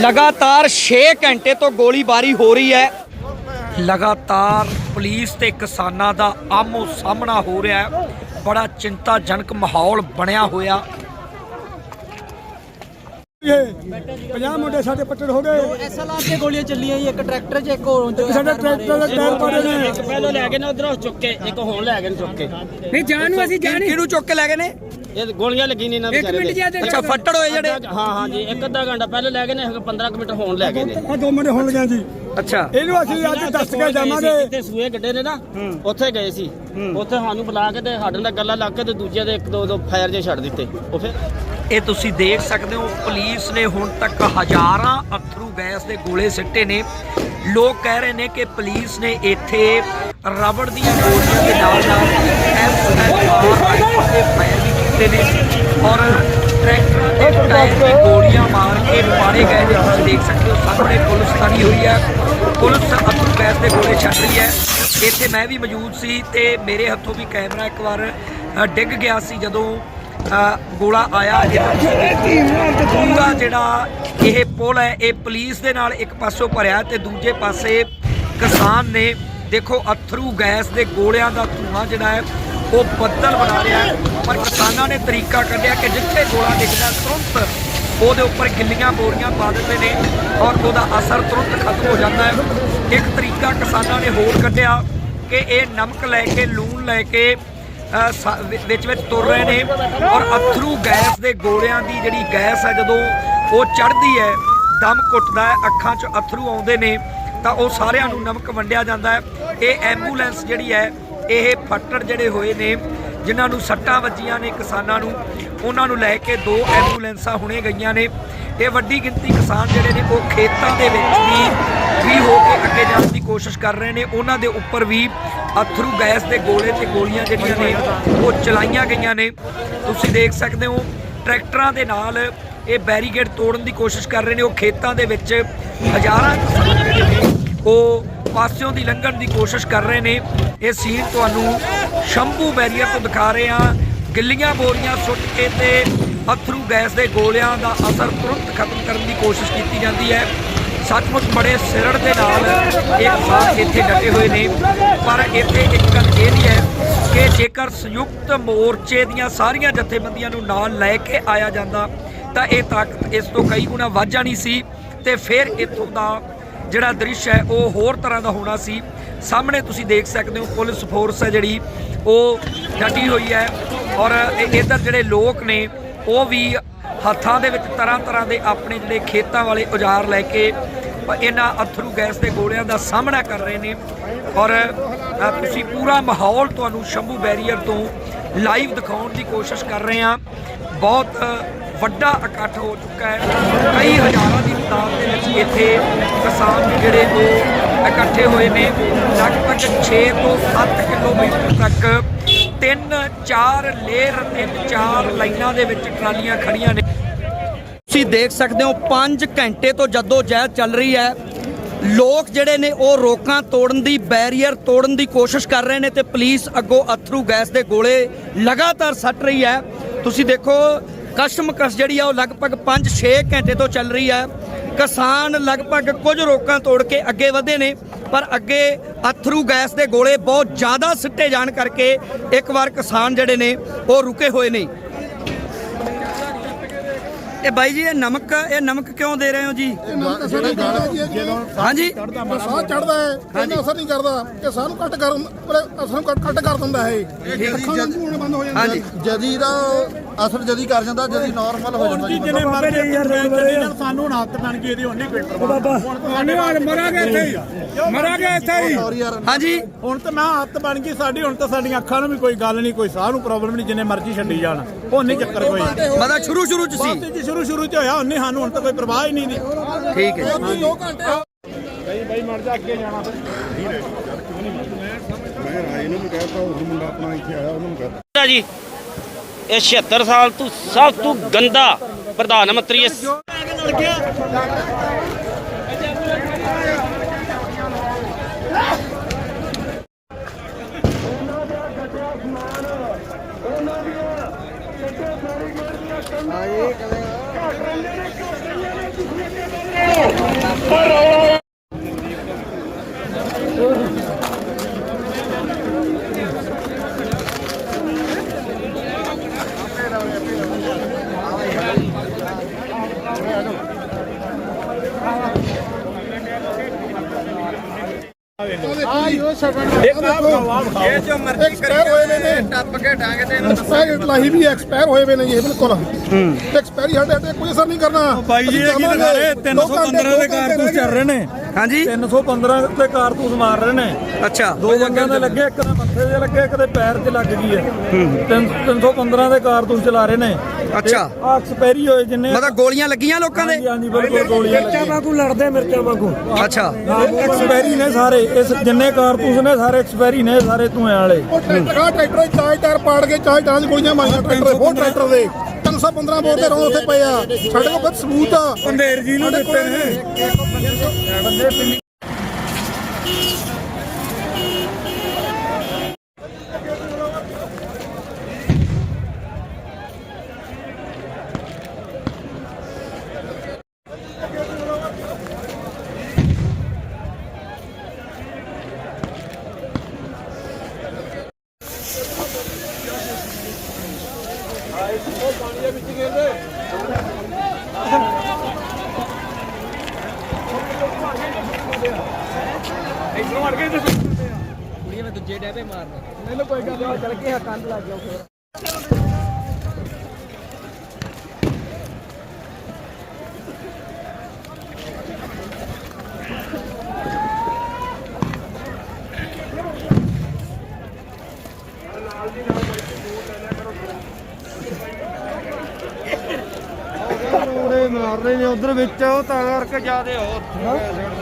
ਲਗਾਤਾਰ 6 ਘੰਟੇ ਤੋਂ ਗੋਲੀਬਾਰੀ ਹੋ ਰਹੀ ਹੈ। ਲਗਾਤਾਰ ਪੁਲਿਸ ਤੇ ਕਿਸਾਨਾਂ ਦਾ ਆਮੋ ਸਾਹਮਣਾ ਹੋ ਰਿਹਾ ਹੈ। ਬੜਾ ਚਿੰਤਾਜਨਕ ਮਾਹੌਲ ਬਣਿਆ ਹੋਇਆ। 50 ਮੁੰਡੇ ਸਾਡੇ ਪੱਟੜ ਹੋ ਗਏ। ਐਸਐਲਆਰ ਤੇ ਗੋਲੀਆਂ ਚੱਲੀਆਂ ਜੀ ਇੱਕ ਟਰੈਕਟਰ 'ਚ ਇੱਕ ਹੋਰ ਇੱਕ ਸਾਡਾ ਟਰੈਕਟਰ ਦੇ ਟਾਇਰ ਪਾੜੇ ਨੇ। ਇੱਕ ਪਹਿਲਾਂ ਲੈ ਗਏ ਨੇ ਉਧਰੋਂ ਚੁੱਕ ਕੇ ਇੱਕ ਹੁਣ ਲੈ ਗਏ ਨੇ ਚੁੱਕ ਕੇ। ਨਹੀਂ ਜਾਣ ਨੂੰ ਅਸੀਂ ਜਾਣ ਕਿਹਨੂੰ ਚੁੱਕ ਕੇ ਲੈ ਗਏ ਨੇ? ਇਹ ਗੋਲੀਆਂ ਲੱਗੀ ਨਹੀਂ ਨਾ ਵਿਚਾਰੇ ਦੇ। ਅੱਛਾ ਫੱਟੜ ਹੋਏ ਜਿਹੜੇ। ਹਾਂ ਹਾਂ ਜੀ ਇੱਕ ਅੱਧਾ ਘੰਟਾ ਪਹਿਲਾਂ ਲੈ ਗਏ ਨੇ 15 ਕੁ ਮਿੰਟ ਹੁਣ ਲੈ ਗਏ ਨੇ। ਆ ਦੋ ਮੁੰਡੇ ਹੋਣ ਲਗੇ ਜੀ। ਅੱਛਾ। ਇਹਨੂੰ ਅਸੀਂ ਅੱਜ ਦੱਸ ਕੇ ਜਾਵਾਂਗੇ। ਕਿਤੇ ਸੂਏ ਗੱਡੇ ਨੇ ਨਾ ਉੱਥੇ ਗਏ ਸੀ। ਉੱਥੇ ਸਾਨੂੰ ਬੁਲਾ ਕੇ ਤੇ ਸਾਡੇ ਨਾਲ ਗੱਲਾਂ ਲੱਗ ਕੇ ਤੇ ਦੂਜੇ ਦੇ ਇੱਕ ਦੋ ਦੋ ਫਾਇਰ ਜੇ ਛੱਡ ਦਿੱਤੇ। ਉਹ ਫਿਰ ਇਹ ਤੁਸੀਂ ਦੇਖ ਸਕਦੇ ਹੋ, ਪੁਲਿਸ ਨੇ ਹੁਣ ਤੱਕ ਹਜ਼ਾਰਾਂ ਅਥਰੂ ਗੈਸ ਦੇ ਗੋਲੇ ਸਿੱਟੇ ਨੇ। ਲੋਕ ਕਹਿ ਰਹੇ ਨੇ ਕਿ ਪੁਲਿਸ ਨੇ ਇੱਥੇ ਰਬੜ ਦੀਆਂ ਗੋਲੀਆਂ ਦੇ ਨਾਲ ਨਾਲ ਐਸਐਸਆਰ ਦੇ ਫਾਇਰ ਵੀ ਕੀਤੇ ਨੇ ਔਰ ਟਰੈਕਟਰਾਂ ਦੇ ਟਾਇਰ ਤੇ ਗੋਲੀਆਂ ਮਾਰ ਕੇ ਪਾੜੇ ਗਏ ਨੇ। ਤੁਸੀਂ ਦੇਖ ਸਕਦੇ ਹੋ, ਸਾਹਮਣੇ ਪੁਲਿਸ ਖੜੀ ਹੋਈ ਹੈ। ਪੁਲਿਸ ਅਥਰੂ ਗੈਸ ਦੇ ਗੋਲੇ ਛੱਡ ਰਹੀ ਹੈ। ਇੱਥੇ ਮੈਂ ਵੀ ਮੌਜੂਦ ਸੀ ਤੇ ਮੇਰੇ ਹੱਥੋਂ ਵੀ ਕੈਮਰਾ ਇੱਕ ਵਾਰ ਡਿੱਗ ਗਿਆ ਸੀ ਜਦੋਂ ਗੋਲਾ ਆਇਆ ਪੂਰਾ ਜਿਹੜਾ ਇਹ ਪੁਲ ਹੈ, ਇਹ ਪੁਲਿਸ ਦੇ ਨਾਲ ਇੱਕ ਪਾਸੋਂ ਭਰਿਆ ਤੇ ਦੂਜੇ ਪਾਸੇ ਕਿਸਾਨ ਨੇ, ਦੇਖੋ, ਅਥਰੂ ਗੈਸ ਦੇ ਗੋਲਿਆਂ ਦਾ ਧੂਆਂ ਜਿਹੜਾ ਹੈ, ਉਹ ਬੱਦਲ ਬਣਾ ਰਿਹਾ ਹੈ। ਪਰ ਕਿਸਾਨਾਂ ਨੇ ਤਰੀਕਾ ਕੱਢਿਆ ਕਿ ਜਿੱਥੇ ਗੋਲਾ ਡਿੱਗਦਾ, ਤੁਰੰਤ ਉਹਦੇ ਉੱਪਰ ਗਿੱਲੀਆਂ ਬੋਰੀਆਂ ਪਾ ਦਿੰਦੇ ਨੇ ਔਰ ਉਹਦਾ ਅਸਰ ਤੁਰੰਤ ਖਤਮ ਹੋ ਜਾਂਦਾ ਹੈ। ਇੱਕ ਤਰੀਕਾ ਕਿਸਾਨਾਂ ਨੇ ਹੋਰ ਕੱਢਿਆ ਕਿ ਇਹ ਨਮਕ ਲੈ ਕੇ, ਲੂਣ ਲੈ ਕੇ ਵਿੱਚ ਵਿੱਚ ਤੁਰ ਰਹੇ ਨੇ ਔਰ ਅਥਰੂ ਗੈਸ ਦੇ ਗੋਲਿਆਂ ਦੀ ਜਿਹੜੀ ਗੈਸ ਹੈ ਜਦੋਂ ਉਹ ਚੜ੍ਹਦੀ ਹੈ, ਦਮ ਘੁੱਟਦਾ ਹੈ, ਅੱਖਾਂ 'ਚ ਅਥਰੂ ਆਉਂਦੇ ਨੇ, ਤਾਂ ਉਹ ਸਾਰਿਆਂ ਨੂੰ ਨਮਕ ਵੰਡਿਆ ਜਾਂਦਾ ਹੈ। ਇਹ ਐਂਬੂਲੈਂਸ ਜਿਹੜੀ ਹੈ, ਇਹ ਫੱਟੜ ਜਿਹੜੇ ਹੋਏ ਨੇ, ਜਿਨ੍ਹਾਂ ਨੂੰ ਸੱਟਾਂ ਵੱਜੀਆਂ ਨੇ ਕਿਸਾਨਾਂ ਨੂੰ, ਉਹਨਾਂ ਨੂੰ ਲੈ ਕੇ ਦੋ ਐਂਬੂਲੈਂਸਾਂ ਹੁਣੇ ਗਈਆਂ ਨੇ। ਇਹ ਵੱਡੀ ਗਿਣਤੀ ਕਿਸਾਨ ਜਿਹੜੇ ਨੇ, ਉਹ ਖੇਤਾਂ ਦੇ ਵਿੱਚ ਵੀ ਵੀ ਹੋ ਕੇ ਅੱਗੇ ਜਾਣ ਕੋਸ਼ਿਸ਼ ਕਰ ਰਹੇ ਨੇ, ਉਹਨਾਂ ਦੇ ਉੱਪਰ ਵੀ ਅਥਰੂ ਗੈਸ ਦੇ ਗੋਲੇ ਤੇ ਗੋਲੀਆਂ ਜਿਹੜੀਆਂ ਨੇ, ਉਹ ਚਲਾਈਆਂ ਗਈਆਂ ਨੇ। ਤੁਸੀਂ ਦੇਖ ਸਕਦੇ ਹੋ, ਟਰੈਕਟਰਾਂ ਦੇ ਨਾਲ ਇਹ ਬੈਰੀਕੇਡ ਤੋੜਨ ਦੀ ਕੋਸ਼ਿਸ਼ ਕਰ ਰਹੇ ਨੇ। ਉਹ ਖੇਤਾਂ ਦੇ ਵਿੱਚ ਹਜ਼ਾਰਾਂ ਕਿਸਾਨ ਜਿਹੜੇ ਨੇ ਉਹ ਪਾਸਿਓਂ ਦੀ ਲੰਘਣ ਦੀ ਕੋਸ਼ਿਸ਼ ਕਰ ਰਹੇ ਨੇ। ਇਹ ਸੀਨ ਤੁਹਾਨੂੰ ਸ਼ੰਭੂ ਬੈਰੀਅਰ ਤੋਂ ਦਿਖਾ ਰਹੇ ਹਾਂ। ਗਿੱਲੀਆਂ ਬੋਰੀਆਂ ਸੁੱਟ ਕੇ ਤੇ ਅਥਰੂ ਗੈਸ ਦੇ ਗੋਲਿਆਂ ਦਾ ਅਸਰ ਤੁਰੰਤ ਖਤਮ ਕਰਨ ਦੀ ਕੋਸ਼ਿਸ਼ ਕੀਤੀ ਜਾਂਦੀ ਹੈ। ਸੱਚਮੁੱਚ ਬੜੇ ਸਿਰੜ ਦੇ ਨਾਲ ਇਹ ਕਿਸਾਨ ਇੱਥੇ ਡਟੇ ਹੋਏ ਨੇ। ਪਰ ਇੱਥੇ ਇੱਕ ਗੱਲ ਇਹ ਵੀ ਹੈ ਕਿ ਜੇਕਰ ਸੰਯੁਕਤ ਮੋਰਚੇ ਦੀਆਂ ਸਾਰੀਆਂ ਜਥੇਬੰਦੀਆਂ ਨੂੰ ਨਾਲ ਲੈ ਕੇ ਆਇਆ ਜਾਂਦਾ, ਤਾਂ ਇਹ ਤਾਕਤ ਇਸ ਤੋਂ ਕਈ ਗੁਣਾ ਵੱਧ ਜਾਣੀ ਸੀ ਤੇ ਫਿਰ ਇੱਥੋਂ ਦਾ ਜਿਹੜਾ ਦ੍ਰਿਸ਼ ਹੈ, ਉਹ ਹੋਰ ਤਰ੍ਹਾਂ ਦਾ ਹੋਣਾ ਸੀ। ਸਾਹਮਣੇ ਤੁਸੀਂ ਦੇਖ ਸਕਦੇ ਹੋ ਪੁਲਿਸ ਫੋਰਸ ਹੈ ਜਿਹੜੀ, ਉਹ ਡਟੀ ਹੋਈ ਹੈ ਔਰ ਇਹ- ਇੱਧਰ ਜਿਹੜੇ ਲੋਕ ਨੇ, ਉਹ ਵੀ ਹੱਥਾਂ ਦੇ ਵਿੱਚ ਤਰ੍ਹਾਂ ਤਰ੍ਹਾਂ ਦੇ ਆਪਣੇ ਜਿਹੜੇ ਖੇਤਾਂ ਵਾਲੇ ਔਜ਼ਾਰ ਲੈ ਕੇ ਇਹਨਾਂ ਅਥਰੂ ਗੈਸ ਦੇ ਗੋਲਿਆਂ ਦਾ ਸਾਹਮਣਾ ਕਰ ਰਹੇ ਨੇ। ਔਰ ਤੁਸੀਂ ਪੂਰਾ ਮਾਹੌਲ ਤੁਹਾਨੂੰ ਸ਼ੰਭੂ ਬੈਰੀਅਰ ਤੋਂ ਲਾਈਵ ਦਿਖਾਉਣ ਦੀ ਕੋਸ਼ਿਸ਼ ਕਰ ਰਹੇ ਹਾਂ। ਬਹੁਤ ਵੱਡਾ ਇਕੱਠ ਹੋ ਚੁੱਕਾ ਹੈ। ਕਈ ਹਜ਼ਾਰਾਂ ਦੀ ਤਾਦਾਦ ਦੇ ਵਿੱਚ ਇੱਥੇ ਕਿਸਾਨ ਜਿਹੜੇ ਉਹ ਇਕੱਠੇ ਹੋਏ ਨੇ। ਲਗਭਗ 6 ਤੋਂ 7 ਕਿਲੋਮੀਟਰ ਤੱਕ ਤਿੰਨ, ਚਾਰ ਲੇਅਰ ਤਿੰਨ ਚਾਰ ਲਾਈਨਾਂ ਦੇ ਵਿੱਚ ਟਰਾਲੀਆਂ ਖੜੀਆਂ ਨੇ। ਤੁਸੀਂ ਦੇਖ ਸਕਦੇ ਹੋ 5 ਘੰਟੇ ਤੋਂ ਜਦੋਂ ਜਹਿਦ ਚੱਲ ਰਹੀ ਹੈ, ਲੋਕ ਜਿਹੜੇ ਨੇ ਉਹ ਰੋਕਾਂ ਤੋੜਨ ਦੀ, ਬੈਰੀਅਰ ਤੋੜਨ ਦੀ ਕੋਸ਼ਿਸ਼ ਕਰ ਰਹੇ ਨੇ ਤੇ ਪੁਲਿਸ ਅੱਗੋਂ ਅਥਰੂ ਗੈਸ ਦੇ ਗੋਲੇ ਲਗਾਤਾਰ ਸੱਟ ਰਹੀ ਹੈ। ਤੁਸੀਂ ਦੇਖੋ, ਕਸ਼ਮਕਸ਼ ਜਿਹੜੀ ਆ, ਉਹ ਲਗਭਗ 5-6 ਘੰਟੇ ਤੋਂ ਚੱਲ ਰਹੀ ਹੈ। ਕਿਸਾਨ ਲਗਭਗ ਕੁਝ ਰੋਕਾਂ ਤੋੜ ਕੇ ਅੱਗੇ ਵਧੇ ਨੇ ਪਰ ਅੱਗੇ ਅਥਰੂ ਗੈਸ ਦੇ ਗੋਲੇ ਬਹੁਤ ਜ਼ਿਆਦਾ ਸਿੱਟੇ ਜਾਣ ਕਰਕੇ ਇੱਕ ਵਾਰ ਕਿਸਾਨ ਜਿਹੜੇ ਨੇ ਉਹ ਰੁਕੇ ਹੋਏ ਨੇ। ਇਹ ਬਾਈ ਜੀ ਇਹ ਨਮਕ ਇਹ ਨਮਕ ਕਿਉਂ ਦੇ ਰਹੇ ਹੋ ਜੀ? ਹਾਂਜੀ। ਸਾਹ ਚੜਦਾ ਹੈ ਇਹਨਾਂ ਅਸਰ ਨਹੀਂ ਕਰਦਾ। ਇਹ ਸਾਹ ਨੂੰ ਕੱਟ ਕਰ ਅਸਰ ਨੂੰ ਕੱਟ ਕਰ ਦਿੰਦਾ ਹੈ ਇਹ। ਬੰਦ ਹੋ ਜਦੀ ਦਾ ਅਸਰ ਜਦੀ ਕਰ ਜਾਂਦਾ ਜਦੀ ਨਾਰਮਲ ਹੋ ਜਾਂਦਾ ਜੀ। ਬੰਦਾ। ਜਿਹਨੇ ਮਾਰੇ ਯਾਰ ਮੇਰੇ ਸਾਨੂੰ ਨਾ ਹੱਥ ਬਣ ਗਈ ਇਹਦੀ ਹੁਣ ਨਹੀਂ। ਕੋਈ ਬਾਬਾ ਧੰਨਵਾਦ ਮਰਾਂਗੇ ਇੱਥੇ ਹੀ। ਮਰਾਂਗੇ ਇੱਥੇ ਹੀ। ਹਾਂਜੀ। ਹੁਣ ਤਾਂ ਮੈਂ ਹੱਥ ਬਣ ਗਈ ਸਾਡੀ ਹੁਣ ਤਾਂ ਸਾਡੀਆਂ ਅੱਖਾਂ ਨੂੰ ਵੀ ਕੋਈ ਗੱਲ ਨਹੀਂ ਕੋਈ ਸਾਹ ਨੂੰ ਪ੍ਰੋਬਲਮ ਨਹੀਂ ਜਿੰਨੇ ਮਰਜ਼ੀ ਛੱਡੀ ਜਾਣ। ਉਹ ਨਹੀਂ ਚੱਕਰ ਕੋਈ। ਮਤਲਬ ਸ਼ੁਰੂ ਸ਼ੁਰੂ ਚ ਸੀ। ਬਾਤ ਜੀ ਸ਼ੁਰੂ ਸ਼ੁਰੂ ਚ ਹੋਇਆ ਉਹਨੇ ਸਾਨੂੰ ਹੁਣ ਤਾਂ ਕੋਈ ਪਰਵਾਹ ਹੀ ਨਹੀਂ ਦੀ ਠੀਕ ਹੈ। ਦਾ ਜੀ ਇਹ 76 ਸਾਲ ਤੋਂ ਸਭ ਤੋਂ ਗੰਦਾ ਪ੍ਰਧਾਨ ਮੰਤਰੀ ਇਸ ਇਹ ਜੋ। ਮਰਜ਼ੀ ਐਕਸਪਾਇਰ ਹੋਏ ਵੇ ਨੇ ਟੱਪ ਕੇ ਡਾਂਗੇ ਤੇ ਐਕਸਪਾਇਰ ਲਾਹੀ ਵੀ ਐਕਸਪਾਇਰ ਹੋਏ ਵੇ ਨੇ ਇਹ ਬਿਲਕੁਲ। ਐਕਸਪਾਇਰੀ ਸਾਡੇ ਤੇ ਕੋਈ ਅਸਰ ਨਹੀਂ ਕਰਨਾ। ਬਾਈ ਜੀ ਇਹ ਕੀ ਦਿਖਾ ਰਹੇ? 315 ਦੇ ਕਾਰਤੂਸ ਚੱਲ ਰਹੇ ਨੇ। ਹਾਂਜੀ। 315 ਦੇ ਕਾਰਤੂਸ ਮਾਰ ਰਹੇ ਨੇ। ਅੱਛਾ। ਦੋ ਬੰਦਿਆਂ ਦੇ ਲੱਗੇ ਇੱਕ ਦੇ ਮੱਥੇ 'ਤੇ ਲੱਗੇ ਇੱਕ ਦੇ ਪੈਰ 'ਚ ਲੱਗ ਗਈ ਹੈ। 315 ਦੇ ਕਾਰਤੂਸ ਚਲਾ ਰਹੇ ਨੇ। ਅੱਛਾ। ਆ ਐਕਸਪਾਇਰੀ ਹੋਏ ਜਿੰਨੇ। ਮਤਲਬ ਗੋਲੀਆਂ ਲੱਗੀਆਂ ਲੋਕਾਂ ਦੇ? ਹਾਂਜੀ ਹਾਂਜੀ ਬਿਲਕੁਲ ਗੋਲੀਆਂ ਲੱਗੀਆਂ। ਵਾਂਗੂ ਲੜਦੇ ਮਿਰਚਾਂ ਵਾਂਗੂ। ਅੱਛਾ। ਐਕਸਪਾਇਰੀ ਨੇ ਸਾਰੇ। ਇਸ ਜਿੰਨੇ ਕਾਰਤੂਸ ਨੇ ਸਾਰੇ ਐਕਸਪਾਇਰੀ ਨੇ ਸਾਰੇ ਧੂਆਂ ਵਾਲੇ ਉਹ ਟਰੈਕਟਰ ਆ ਟਰੈਕਟਰ ਦੇ ਚਾਰ ਟਾਇਰ ਪਾੜ ਕੇ ਚਾਰ ਟਾਇਰਾਂ ਗੋਲੀਆਂ ਮਾਰੀਆਂ ਟਰੈਕਟਰ ਦੇ ਬਹੁਤ ਟਰੈਕਟਰ ਦੇ 315 ਬੋਰ ਦੇ ਰੌਂ ਉੱਥੇ ਪਏ ਆ ਸਾਡੇ ਕੋਲ ਬਹੁਤ ਸਬੂਤ ਆ ਪੰਡੇਰ ਜੀ ਨੂੰ ਦਿੱਤੇ ਨੇ ਕੁੜੀਆਂ ਮੈਂ ਦੂਜੇ ਡੈਬੇ ਮਾਰਨਾ। ਮੈਨੂੰ ਕੋਈ ਗੱਲ ਨਹੀਂ ਚੱਲ ਕੇ ਕੰਨ ਲੱਗ ਗਿਆ ਫਿਰ। ਰੋੜੇ ਮਾਰਦੇ ਨੇ ਉਧਰ ਵਿੱਚ ਉਹ ਤਾਂ ਕਰਕੇ ਜਿਆਦੇ ਹੋ।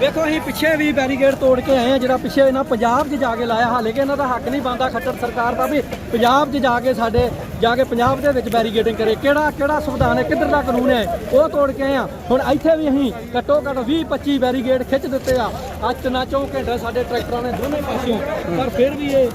ਵੇਖੋ, ਅਸੀਂ ਪਿੱਛੇ ਵੀ ਬੈਰੀਕੇਡ ਤੋੜ ਕੇ ਆਏ ਆ ਜਿਹੜਾ ਪਿੱਛੇ ਇਹਨਾਂ ਪੰਜਾਬ 'ਚ ਜਾ ਕੇ ਲਾਇਆ, ਹਾਲੇ ਕਿ ਇਹਨਾਂ ਦਾ ਹੱਕ ਨਹੀਂ ਬਣਦਾ ਖੱਟਰ ਸਰਕਾਰ ਦਾ ਵੀ ਪੰਜਾਬ 'ਚ ਜਾ ਕੇ ਸਾਡੇ, ਜਾ ਕੇ ਪੰਜਾਬ ਦੇ ਵਿੱਚ ਬੈਰੀਕੇਡਿੰਗ ਕਰੇ। ਕਿਹੜਾ ਕਿਹੜਾ ਸੰਵਿਧਾਨ ਹੈ, ਕਿੱਧਰ ਦਾ ਕਾਨੂੰਨ ਹੈ, ਉਹ ਤੋੜ ਕੇ ਆਏ ਆ ਹੁਣ ਇੱਥੇ ਵੀ ਅਸੀਂ ਘੱਟੋ ਘੱਟ 20 25 ਬੈਰੀਕੇਡ ਖਿੱਚ ਦਿੱਤੇ ਆ। ਅੱਜ ਤਿੰਨਾਂ ਚੌਂ ਘੰਟੇ ਸਾਡੇ ਟਰੈਕਟਰਾਂ ਨੇ ਦੋਨੇ ਪਾਸਿਓਂ, ਪਰ ਫਿਰ ਵੀ ਇਹ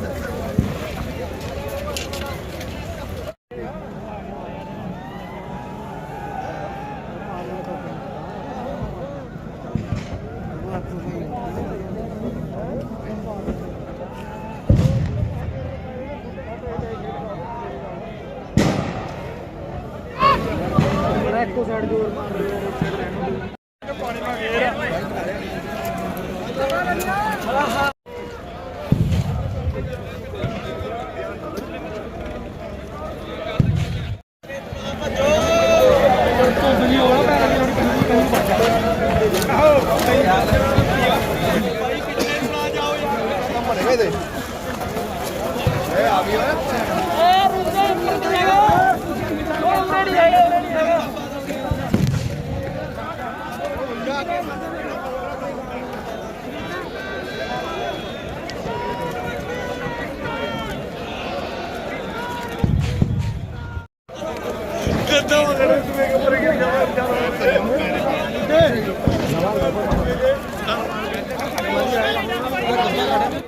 ਥੋੜਾ ਇੱਕੋ ਸਾਈਡ ਜੋਰ ਮਾਰ ਦਿਓ ਸਾਈਡ ਰਹਿਣ ਦਿਓ ਪਾਣੀ ਮਾ ਗੇਰ ਆ Yeah.